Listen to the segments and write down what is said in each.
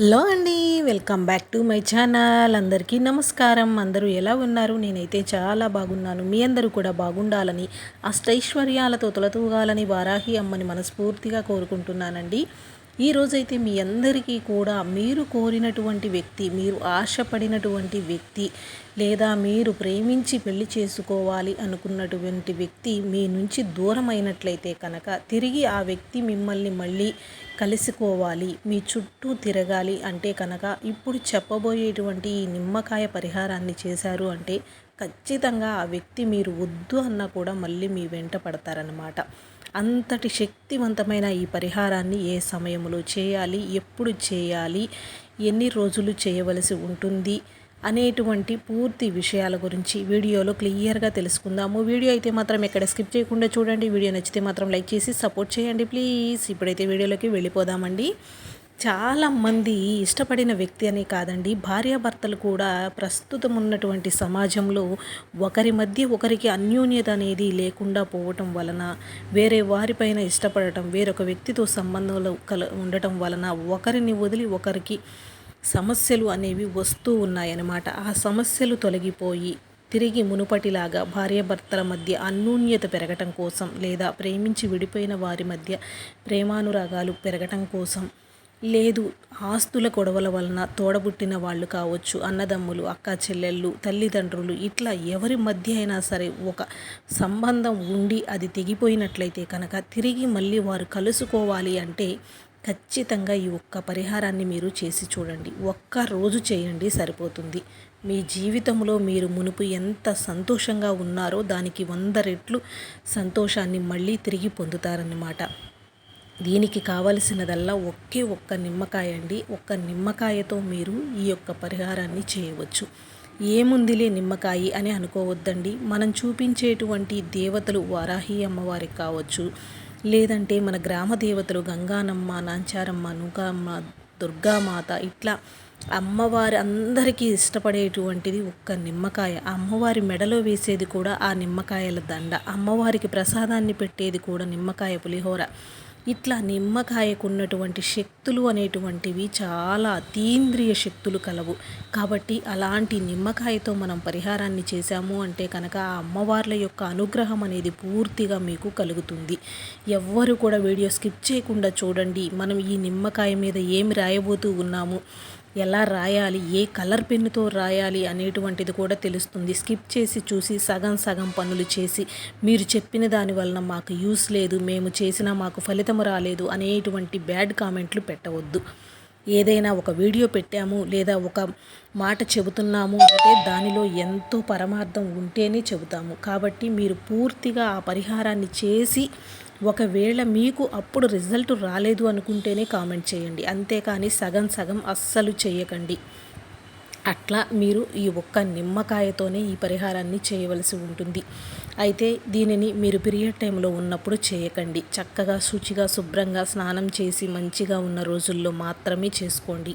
Hello అండి welcome back to my channel. అందరికీ నమస్కారం. అందరూ ఎలా ఉన్నారు? నేనైతే చాలా బాగున్నాను. మీ అందరూ కూడా బాగుండాలని అష్టైశ్వర్యాలతో తొలతూగాలని వారాహి అమ్మని మనస్ఫూర్తిగా కోరుకుంటున్నానండి. ఈ మీ అందరికీ కూడా మీరు కోరినటువంటి వ్యక్తి మీరు ఆశపడినటువంటి వ్యక్తి లేదా మీరు ప్రేమించి పెళ్ళి చేసుకోవాలి అనుకున్నటువంటి వ్యక్తి మీ నుంచి దూరమైనట్లయితే కనుక తిరిగి ఆ వ్యక్తి మిమ్మల్ని మళ్ళీ కలుసుకోవాలి మీ చుట్టూ తిరగాలి అంటే కనుక ఇప్పుడు చెప్పబోయేటువంటి ఈ నిమ్మకాయ పరిహారాన్ని చేశారు అంటే ఖచ్చితంగా ఆ వ్యక్తి మీరు వద్దు అన్నా కూడా మళ్ళీ మీ వెంట పడతారనమాట అంతటి శక్తివంతమైన ఈ పరిహారాన్ని ఏ సమయంలో చేయాలి? ఎప్పుడు చేయాలి? ఎన్ని రోజులు చేయవలసి ఉంటుంది? అనేటువంటి పూర్తి విషయాల గురించి వీడియోలో క్లియర్గా తెలుసుకుందాము. వీడియో అయితే మాత్రం ఎక్కడ స్కిప్ చేయకుండా చూడండి. వీడియో నచ్చితే మాత్రం లైక్ చేసి సపోర్ట్ చేయండి ప్లీజ్. ఇప్పుడైతే వీడియోలోకి వెళ్ళిపోదామండి. చాలామంది ఇష్టపడిన వ్యక్తి అనే కాదండి. భార్యాభర్తలు కూడా ప్రస్తుతం ఉన్నటువంటి సమాజంలో ఒకరి మధ్య ఒకరికి అన్యోన్యత అనేది లేకుండా పోవటం వలన వేరే వారిపైన ఇష్టపడటం వేరొక వ్యక్తితో సంబంధాలు కల ఉండటం వలన ఒకరిని వదిలి ఒకరికి సమస్యలు అనేవి వస్తూ ఉన్నాయన్నమాట. ఆ సమస్యలు తొలగిపోయి తిరిగి మునుపటిలాగా భార్యాభర్తల మధ్య అన్యోన్యత పెరగటం కోసం లేదా ప్రేమించి విడిపోయిన వారి మధ్య ప్రేమానురాగాలు పెరగటం కోసం లేదు ఆస్తుల గొడవల వలన తోడబుట్టిన వాళ్ళు కావచ్చు అన్నదమ్ములు అక్క చెల్లెళ్ళు తల్లిదండ్రులు ఇట్లా ఎవరి మధ్య అయినా సరే ఒక సంబంధం ఉండి అది తెగిపోయినట్లయితే కనుక తిరిగి మళ్ళీ వారు కలుసుకోవాలి అంటే ఖచ్చితంగా ఈ ఒక్క పరిహారాన్ని మీరు చేసి చూడండి. ఒక్క రోజు చేయండి సరిపోతుంది. మీ జీవితంలో మీరు మునుపు ఎంత సంతోషంగా ఉన్నారో దానికి వంద రెట్లు సంతోషాన్ని మళ్ళీ తిరిగి పొందుతారన్నమాట. దీనికి కావలసినదల్లా ఒకే ఒక్క నిమ్మకాయ అండి. ఒక్క నిమ్మకాయతో మీరు ఈ యొక్క పరిహారాన్ని చేయవచ్చు. ఏముందిలే నిమ్మకాయ అని అనుకోవద్దండి. మనం చూపించేటువంటి దేవతలు వారాహి అమ్మవారికి కావచ్చు లేదంటే మన గ్రామ దేవతలు గంగానమ్మ నాంచారమ్మ నూకామ్మ దుర్గామాత ఇట్లా అమ్మవారి అందరికీ ఇష్టపడేటువంటిది ఒక్క నిమ్మకాయ. అమ్మవారి మెడలో వేసేది కూడా ఆ నిమ్మకాయల దండ. అమ్మవారికి ప్రసాదాన్ని పెట్టేది కూడా నిమ్మకాయ పులిహోర. ఇట్లా నిమ్మకాయకు ఉన్నటువంటి శక్తులు అనేటువంటివి చాలా అతీంద్రియ శక్తులు కలవు. కాబట్టి అలాంటి నిమ్మకాయతో మనం పరిహారాన్ని చేశాము అంటే కనుక ఆ అమ్మవార్ల యొక్క అనుగ్రహం అనేది పూర్తిగా మీకు కలుగుతుంది. ఎవ్వరు కూడా వీడియో స్కిప్ చేయకుండా చూడండి. మనం ఈ నిమ్మకాయ మీద ఏమి రాయబోతూ ఉన్నాము? ఎలా రాయాలి? ఏ కలర్ పెన్నుతో రాయాలి అనేటువంటిది కూడా తెలుస్తుంది. స్కిప్ చేసి చూసి సగం సగం పనులు చేసి మీరు చెప్పిన దాని వలన మాకు యూస్ లేదు మేము చేసినా మాకు ఫలితం రాలేదు అనేటువంటి బ్యాడ్ కామెంట్లు పెట్టవద్దు. ఏదైనా ఒక వీడియో పెట్టాము లేదా ఒక మాట చెబుతున్నాము అంటే దానిలో ఎంతో పరమార్థం ఉంటేనే చెబుతాము. కాబట్టి మీరు పూర్తిగా ఆ పరిహారాన్ని చేసి ఒకవేళ మీకు అప్పుడు రిజల్ట్ రాలేదు అనుకుంటేనే కామెంట్ చేయండి. అంతేకాని సగం సగం అస్సలు చేయకండి. అట్లా మీరు ఈ ఒక్క నిమ్మకాయతోనే ఈ పరిహారాన్ని చేయవలసి ఉంటుంది. అయితే దీనిని మీరు పీరియడ్ టైంలో ఉన్నప్పుడు చేయకండి. చక్కగా శుచిగా శుభ్రంగా స్నానం చేసి మంచిగా ఉన్న రోజుల్లో మాత్రమే చేసుకోండి.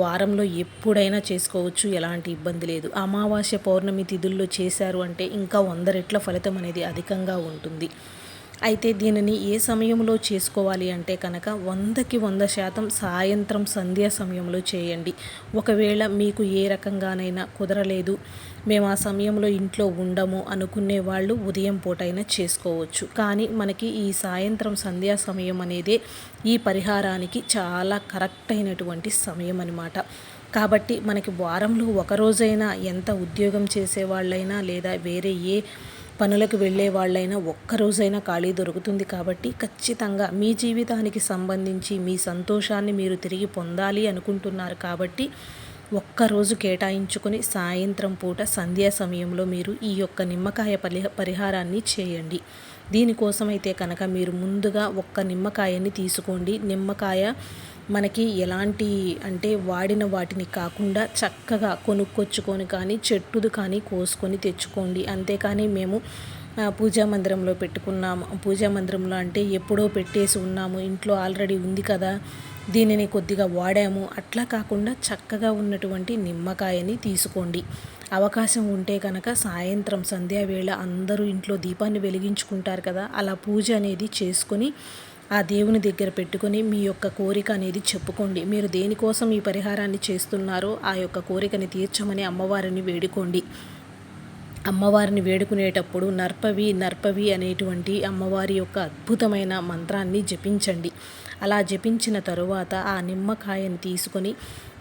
వారంలో ఎప్పుడైనా చేసుకోవచ్చు ఎలాంటి ఇబ్బంది లేదు. అమావాస్య పౌర్ణమి తిథుల్లో చేశారు అంటే ఇంకా వంద రెట్ల ఫలితం అనేది అధికంగా ఉంటుంది. అయితే దీనిని ఏ సమయంలో చేసుకోవాలి అంటే కనుక వందకి వంద శాతం సాయంత్రం సంధ్యా సమయంలో చేయండి. ఒకవేళ మీకు ఏ రకంగానైనా కుదరలేదు మేము ఆ సమయంలో ఇంట్లో ఉండము అనుకునే వాళ్ళు ఉదయం పూటైనా చేసుకోవచ్చు. కానీ మనకి ఈ సాయంత్రం సంధ్యా సమయం అనేదే ఈ పరిహారానికి చాలా కరెక్ట్ అయినటువంటి సమయం అనమాట కాబట్టి మనకి వారంలో ఒకరోజైనా ఎంత ఉద్యోగం చేసేవాళ్ళైనా లేదా వేరే ఏ పనులకు వెళ్ళే వాళ్ళైనా ఒక్కరోజైనా ఖాళీ దొరుకుతుంది కాబట్టి ఖచ్చితంగా మీ జీవితానికి సంబంధించి మీ సంతోషాన్ని మీరు తిరిగి పొందాలి అనుకుంటున్నారు కాబట్టి ఒక్కరోజు కేటాయించుకుని సాయంత్రం పూట సంధ్యా సమయంలో మీరు ఈ యొక్క నిమ్మకాయ పరి పరిహారాన్ని చేయండి. దీనికోసమైతే కనుక మీరు ముందుగా ఒక్క నిమ్మకాయని తీసుకోండి. నిమ్మకాయ మనకి ఎలాంటి అంటే వాడిన వాటిని కాకుండా చక్కగా కొనుక్కొచ్చుకొని కానీ చెట్టుది కానీ కోసుకొని తెచ్చుకోండి. అంతేకాని మేము పూజా మందిరంలో పెట్టుకున్నాము. పూజా మందిరంలో అంటే ఎప్పుడో పెట్టేసి ఉన్నాము. ఇంట్లో ఆల్రెడీ ఉంది కదా. దీనిని కొద్దిగా వాడాము. అట్లా కాకుండా చక్కగా ఉన్నటువంటి నిమ్మకాయని తీసుకోండి. అవకాశం ఉంటే కనుక సాయంత్రం సంధ్యావేళ అందరూ ఇంట్లో దీపాన్ని వెలిగించుకుంటారు కదా. అలా పూజ అనేది చేసుకొని ఆ దేవుని దగ్గర పెట్టుకొని మీ యొక్క కోరిక అనేది చెప్పుకోండి. మీరు దేనికోసం ఈ పరిహారాన్ని చేస్తున్నారో ఆ యొక్క కోరికని తీర్చమని అమ్మవారిని వేడుకోండి. అమ్మవారిని వేడుకునేటప్పుడు నర్పవి నర్పవి అనేటువంటి అమ్మవారి యొక్క అద్భుతమైన మంత్రాన్ని జపించండి. అలా జపించిన తరువాత ఆ నిమ్మకాయని తీసుకొని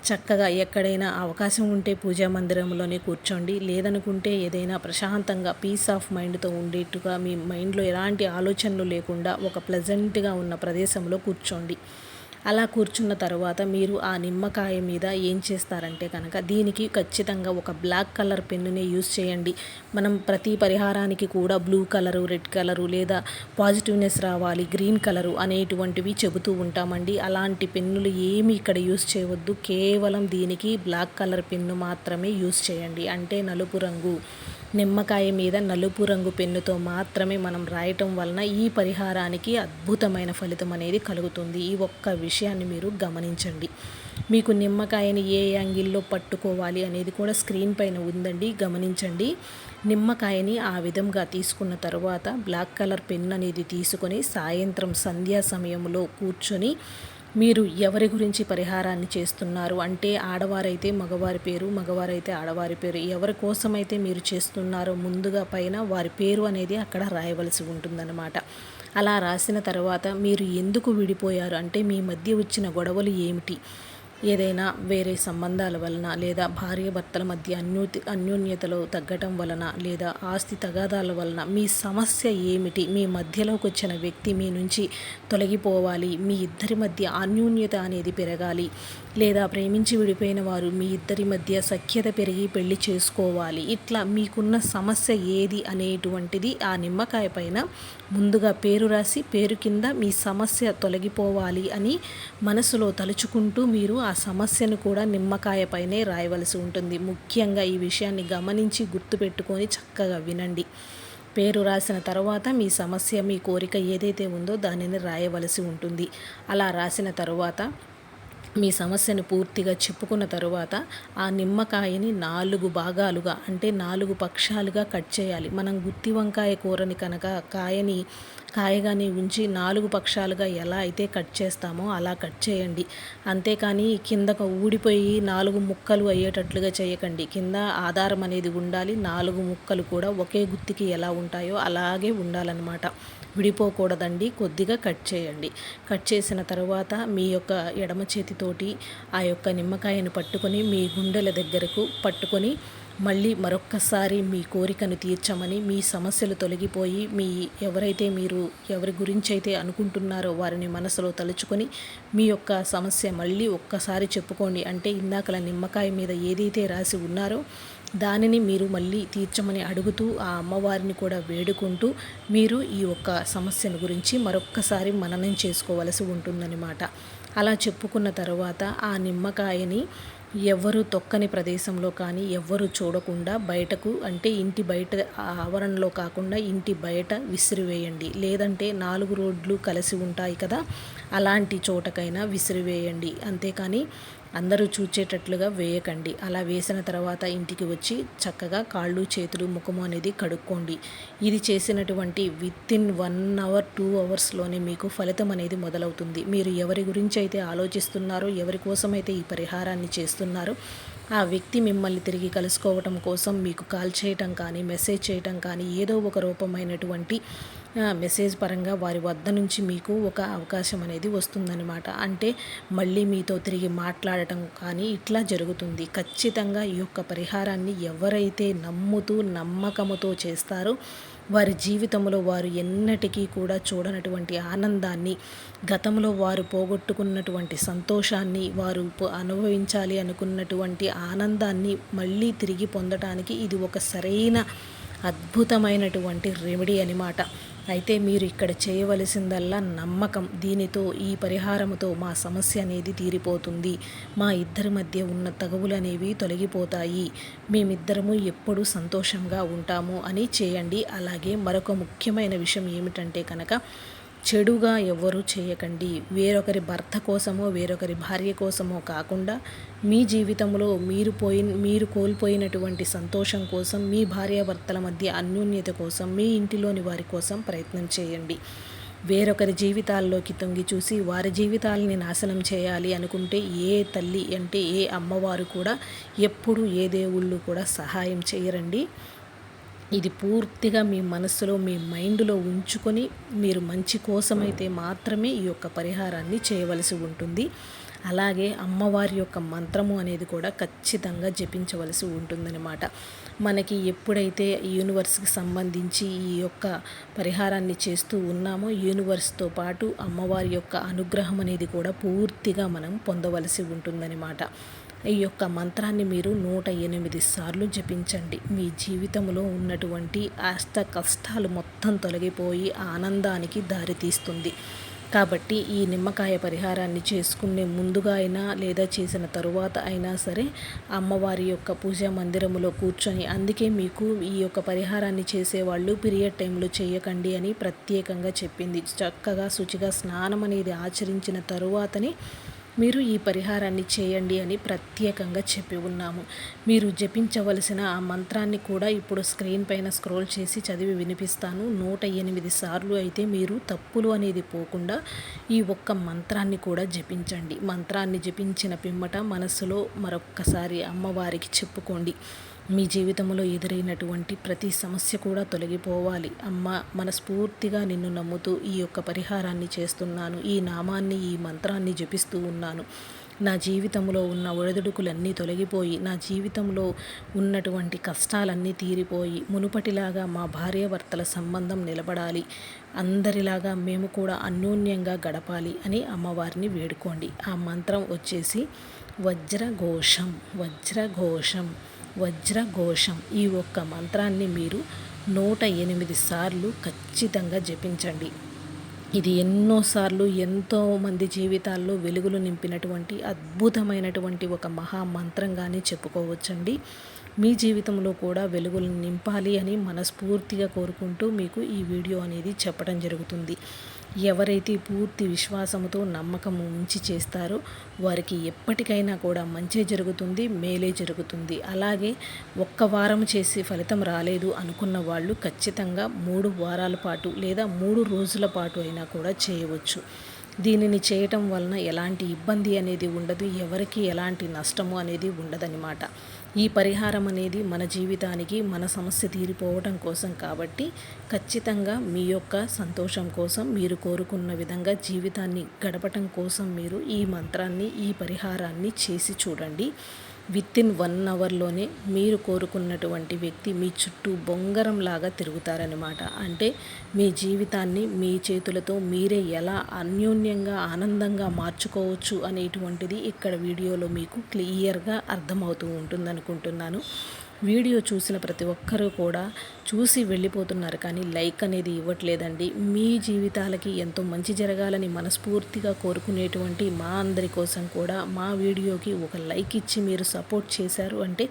చక్కగా ఎక్కడైనా అవకాశం ఉంటే పూజా మందిరంలోనే కూర్చోండి. లేదనుకుంటే ఏదైనా ప్రశాంతంగా పీస్ ఆఫ్ మైండ్తో ఉండేట్టుగా మీ మైండ్లో ఎలాంటి ఆలోచనలు లేకుండా ఒక ప్లెజెంట్గా ఉన్న ప్రదేశంలో కూర్చోండి. అలా కూర్చున్న తర్వాత మీరు ఆ నిమ్మకాయ మీద ఏం చేస్తారంటే కనుక దీనికి ఖచ్చితంగా ఒక బ్లాక్ కలర్ పెన్నునే యూస్ చేయండి. మనం ప్రతి పరిహారానికి కూడా బ్లూ కలరు రెడ్ కలరు లేదా పాజిటివ్నెస్ రావాలి గ్రీన్ కలరు అనేటువంటివి చెబుతూ ఉంటామండి. అలాంటి పెన్నులు ఏమి ఇక్కడ యూస్ చేయవద్దు. కేవలం దీనికి బ్లాక్ కలర్ పెన్ను మాత్రమే యూస్ చేయండి. అంటే నలుపు రంగు. నిమ్మకాయ మీద నలుపు రంగు పెన్నుతో మాత్రమే మనం రాయటం వలన ఈ పరిహారానికి అద్భుతమైన ఫలితం అనేది కలుగుతుంది. ఈ ఒక్క విషయాన్ని మీరు గమనించండి. మీకు నిమ్మకాయని ఏ యాంగిల్లో పట్టుకోవాలి అనేది కూడా స్క్రీన్ పైన ఉందండి. గమనించండి. నిమ్మకాయని ఆ విధంగా తీసుకున్న తర్వాత బ్లాక్ కలర్ పెన్ అనేది తీసుకొని సాయంత్రం సంధ్యా సమయంలో కూర్చొని మీరు ఎవరి గురించి పరిహారాన్ని చేస్తున్నారు? అంటే ఆడవారైతే మగవారి పేరు మగవారైతే ఆడవారి పేరు. ఎవరి కోసమైతే మీరు చేస్తున్నారో ముందుగా పైన వారి పేరు అనేది అక్కడ రాయవలసి ఉంటుందన్నమాట. అలా రాసిన తర్వాత మీరు ఎందుకు విడిపోయారు? అంటే మీ మధ్య వచ్చిన గొడవలు ఏమిటి? ఏదైనా వేరే సంబంధాల వలన లేదా భార్య భర్తల మధ్య అన్యూతి అన్యోన్యతలో తగ్గటం వలన లేదా ఆస్తి తగాదాల వలన మీ సమస్య ఏమిటి? మీ మధ్యలోకి వచ్చిన వ్యక్తి మీ నుంచి తొలగిపోవాలి. మీ ఇద్దరి మధ్య అన్యోన్యత అనేది పెరగాలి. లేదా ప్రేమించి విడిపోయిన వారు మీ ఇద్దరి మధ్య సఖ్యత పెరిగి పెళ్ళి చేసుకోవాలి. ఇట్లా మీకున్న సమస్య ఏది అనేటువంటిది ఆ నిమ్మకాయ పైన ముందుగా పేరు రాసి పేరు కింద మీ సమస్య తొలగిపోవాలి అని మనసులో తలుచుకుంటూ మీరు ఆ సమస్యను కూడా నిమ్మకాయ పైనే రాయవలసి ఉంటుంది. ముఖ్యంగా ఈ విషయాన్ని గమనించి గుర్తుపెట్టుకొని చక్కగా వినండి. పేరు రాసిన తర్వాత మీ సమస్య మీ కోరిక ఏదైతే ఉందో దానిని రాయవలసి ఉంటుంది. అలా రాసిన తర్వాత మీ సమస్యను పూర్తిగా చెప్పుకున్న తరువాత ఆ నిమ్మకాయని నాలుగు భాగాలుగా అంటే నాలుగు పక్షాలుగా కట్ చేయాలి. మనం గుత్తి వంకాయ కూరని కనుక కాయని కాయగానే ఉంచి నాలుగు పక్షాలుగా ఎలా అయితే కట్ చేస్తామో అలా కట్ చేయండి. అంతేకాని కిందకు ఊడిపోయి నాలుగు ముక్కలు అయ్యేటట్లుగా చేయకండి. కింద ఆధారం అనేది ఉండాలి. నాలుగు ముక్కలు కూడా ఒకే గుత్తికి ఎలా ఉంటాయో అలాగే ఉండాలన్నమాట. విడిపోకూడదండి. కొద్దిగా కట్ చేయండి. కట్ చేసిన తర్వాత మీ యొక్క ఎడమ చేతి చేతితోటి ఆ యొక్క నిమ్మకాయను పట్టుకొని మీ గుండెల దగ్గరకు పట్టుకొని మళ్ళీ మరొక్కసారి మీ కోరికను తీర్చమని మీ సమస్యలు తొలగిపోయి మీ ఎవరైతే మీరు ఎవరి గురించి అయితే అనుకుంటున్నారో వారిని మనసులో తలుచుకొని మీ యొక్క సమస్య మళ్ళీ ఒక్కసారి చెప్పుకోండి. అంటే ఇందాకల నిమ్మకాయ మీద ఏదైతే రాసి ఉన్నారో దానిని మీరు మళ్ళీ తీర్చమని అడుగుతూ ఆ అమ్మవారిని కూడా వేడుకుంటూ మీరు ఈ యొక్క సమస్యను గురించి మరొక్కసారి మననం చేసుకోవలసి ఉంటుందన్నమాట. అలా చెప్పుకున్న తర్వాత ఆ నిమ్మకాయని ఎవరు తొక్కని ప్రదేశంలో కానీ ఎవ్వరు చూడకుండా బయటకు అంటే ఇంటి బయట ఆవరణలో కాకుండా ఇంటి బయట విసిరివేయండి. లేదంటే నాలుగు రోడ్లు కలిసి ఉంటాయి కదా అలాంటి చోటకైనా విసిరివేయండి. అంతేకాని అందరూ చూచేటట్లుగా వేయకండి. అలా వేసిన తర్వాత ఇంటికి వచ్చి చక్కగా కాళ్ళు చేతులు ముఖము అనేది కడుక్కోండి. ఇది చేసినటువంటి within one hour two అవర్స్లోనే మీకు ఫలితం అనేది మొదలవుతుంది. మీరు ఎవరి గురించి అయితే ఆలోచిస్తున్నారో ఎవరి కోసమైతే ఈ పరిహారాన్ని చేస్తున్నారో ఆ వ్యక్తి మిమ్మల్ని తిరిగి కలుసుకోవటం కోసం మీకు కాల్ చేయటం కానీ మెసేజ్ చేయటం కానీ ఏదో ఒక రూపమైనటువంటి మెసేజ్ పరంగా వారి వద్ద నుంచి మీకు ఒక అవకాశం అనేది వస్తుందన్నమాట. అంటే మళ్ళీ మీతో తిరిగి మాట్లాడటం కానీ ఇట్లా జరుగుతుంది. ఖచ్చితంగా ఈ యొక్క పరిహారాన్ని ఎవరైతే నమ్ముతూ నమ్మకముతో చేస్తారో వారి జీవితంలో వారు ఎన్నటికీ కూడా చూడనటువంటి ఆనందాన్ని గతంలో వారు పోగొట్టుకున్నటువంటి సంతోషాన్ని వారు అనుభవించాలి అనుకున్నటువంటి ఆనందాన్ని మళ్ళీ తిరిగి పొందటానికి ఇది ఒక సరైన అద్భుతమైనటువంటి రెమెడీ అనమాట. అయితే మీరు ఇక్కడ చేయవలసిందల్లా నమ్మకం. దీనితో ఈ పరిహారముతో మా సమస్య అనేది తీరిపోతుంది. మా ఇద్దరి మధ్య ఉన్న తగవులు అనేవి తొలగిపోతాయి. మేమిద్దరము ఎప్పుడు సంతోషంగా ఉంటాము అని చేయండి. అలాగే మరొక ముఖ్యమైన విషయం ఏమిటంటే కనుక చెడుగా ఎవ్వరూ చేయకండి. వేరొకరి భర్త కోసమో వేరొకరి భార్య కోసమో కాకుండా మీ జీవితంలో మీరు పోయి మీరు కోల్పోయినటువంటి సంతోషం కోసం మీ భార్యాభర్తల మధ్య అన్యోన్యత కోసం మీ ఇంటిలోని వారి కోసం ప్రయత్నం చేయండి. వేరొకరి జీవితాల్లోకి తొంగి చూసి వారి జీవితాలని నాశనం చేయాలి అనుకుంటే ఏ తల్లి అంటే ఏ అమ్మవారు కూడా ఎప్పుడు ఏ దేవుళ్ళు కూడా సహాయం చేయరండి. ఇది పూర్తిగా మీ మనసులో మీ మైండ్లో ఉంచుకొని మీరు మంచి కోసమైతే మాత్రమే ఈ యొక్క పరిహారాన్ని చేయవలసి ఉంటుంది. అలాగే అమ్మవారి యొక్క మంత్రము అనేది కూడా ఖచ్చితంగా జపించవలసి ఉంటుందన్నమాట. మనకి ఎప్పుడైతే యూనివర్స్కి సంబంధించి ఈ యొక్క పరిహారాన్ని చేస్తూ ఉన్నామో యూనివర్స్తో పాటు అమ్మవారి యొక్క అనుగ్రహం అనేది కూడా పూర్తిగా మనం పొందవలసి ఉంటుందన్నమాట. ఈ యొక్క మంత్రాన్ని మీరు నూట ఎనిమిది సార్లు జపించండి. మీ జీవితంలో ఉన్నటువంటి అష్ట కష్టాలు మొత్తం తొలగిపోయి ఆనందానికి దారితీస్తుంది కాబట్టి ఈ నిమ్మకాయ పరిహారాన్ని చేసుకునే ముందుగా అయినా లేదా చేసిన తరువాత అయినా సరే అమ్మవారి యొక్క పూజా మందిరములో కూర్చొని అందుకే మీకు ఈ యొక్క పరిహారాన్ని చేసేవాళ్ళు పీరియడ్ టైంలో చేయకండి అని ప్రత్యేకంగా చెప్పింది. చక్కగా శుచిగా స్నానం అనేది ఆచరించిన తరువాతనే మీరు ఈ పరిహారాన్ని చేయండి అని ప్రత్యేకంగా చెప్పి ఉన్నాము. మీరు జపించవలసిన ఆ మంత్రాన్ని కూడా ఇప్పుడు స్క్రీన్ పైన స్క్రోల్ చేసి చదివి వినిపిస్తాను. నూట ఎనిమిది సార్లు అయితే మీరు తప్పులు అనేది పోకుండా ఈ ఒక్క మంత్రాన్ని కూడా జపించండి. మంత్రాన్ని జపించిన పిమ్మట మనసులో మరొక్కసారి అమ్మవారికి చెప్పుకోండి. మీ జీవితంలో ఎదురైనటువంటి ప్రతి సమస్య కూడా తొలగిపోవాలి. అమ్మ మనస్ఫూర్తిగా నిన్ను నమ్ముతూ ఈ యొక్క పరిహారాన్ని చేస్తున్నాను. ఈ నామాన్ని ఈ మంత్రాన్ని జపిస్తూ ఉన్నాను. నా జీవితంలో ఉన్న ఒడిదుడుకులన్నీ తొలగిపోయి నా జీవితంలో ఉన్నటువంటి కష్టాలన్నీ తీరిపోయి మునుపటిలాగా మా భార్యాభర్తల సంబంధం నిలబడాలి. అందరిలాగా మేము కూడా అన్యోన్యంగా గడపాలి అని అమ్మవారిని వేడుకోండి. ఆ మంత్రం వచ్చేసి వజ్రఘోషం వజ్రఘోషం. వజ్రఘోషం. ఈ ఒక్క మంత్రాన్ని మీరు నూట ఎనిమిది సార్లు ఖచ్చితంగా జపించండి. ఇది ఎన్నోసార్లు ఎంతోమంది జీవితాల్లో వెలుగులు నింపినటువంటి అద్భుతమైనటువంటి ఒక మహామంత్రంగానే చెప్పుకోవచ్చండి. మీ జీవితంలో కూడా వెలుగులు నింపాలి అని మనస్ఫూర్తిగా కోరుకుంటూ మీకు ఈ వీడియో అనేది చెప్పడం జరుగుతుంది. ఎవరైతే పూర్తి విశ్వాసముతో నమ్మకము ఉంచి చేస్తారో వారికి ఎప్పటికైనా కూడా మంచి జరుగుతుంది మేలే జరుగుతుంది. అలాగే ఒక్క వారం చేసి ఫలితం రాలేదు అనుకున్న వాళ్ళు ఖచ్చితంగా మూడు వారాల పాటు లేదా మూడు రోజుల పాటు అయినా కూడా చేయవచ్చు. దీనిని చేయటం వలన ఎలాంటి ఇబ్బంది అనేది ఉండదు ఎవరికి ఎలాంటి నష్టము అనేది ఉండదన్నమాట. ఈ పరిహారం అనేది మన జీవితానికి మన సమస్య తీరిపోవటం కోసం కాబట్టి ఖచ్చితంగా మీ యొక్క సంతోషం కోసం మీరు కోరుకున్న విధంగా జీవితాన్ని గడపటం కోసం మీరు ఈ మంత్రాన్ని ఈ పరిహారాన్ని చేసి చూడండి. విత్ ఇన్ వన్ అవర్లోనే మీరు కోరుకున్నటువంటి వ్యక్తి మీ చుట్టూ బొంగరం లాగా తిరుగుతారనమాట అంటే మీ జీవితాన్ని మీ చేతులతో మీరే ఎలా అన్యోన్యంగా ఆనందంగా మార్చుకోవచ్చు అనేటువంటిది ఇక్కడ వీడియోలో మీకు క్లియర్గా అర్థమవుతూ ఉంటుందనుకుంటున్నాను. వీడియో చూసిన ప్రతి ఒక్కరూ కూడా చూసి వెళ్ళిపోతున్నారు. కానీ లైక్ అనేది ఇవ్వట్లేదండి. మీ జీవితాలకి ఎంతో మంచి జరగాలని మనస్ఫూర్తిగా కోరుకునేటువంటి మా అందరి కోసం కూడా మా వీడియోకి ఒక లైక్ ఇచ్చి మీరు సపోర్ట్ చేశారు అంటే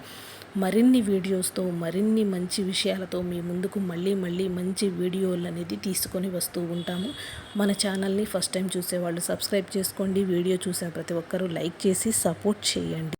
మరిన్ని వీడియోస్తో మరిన్ని మంచి విషయాలతో మీ ముందుకు మళ్ళీ మళ్ళీ మంచి వీడియోలు అనేది తీసుకొని వస్తూ ఉంటాము. మన ఛానల్ని ఫస్ట్ టైం చూసేవాళ్ళు సబ్స్క్రైబ్ చేసుకోండి. వీడియో చూసిన ప్రతి ఒక్కరూ లైక్ చేసి సపోర్ట్ చేయండి.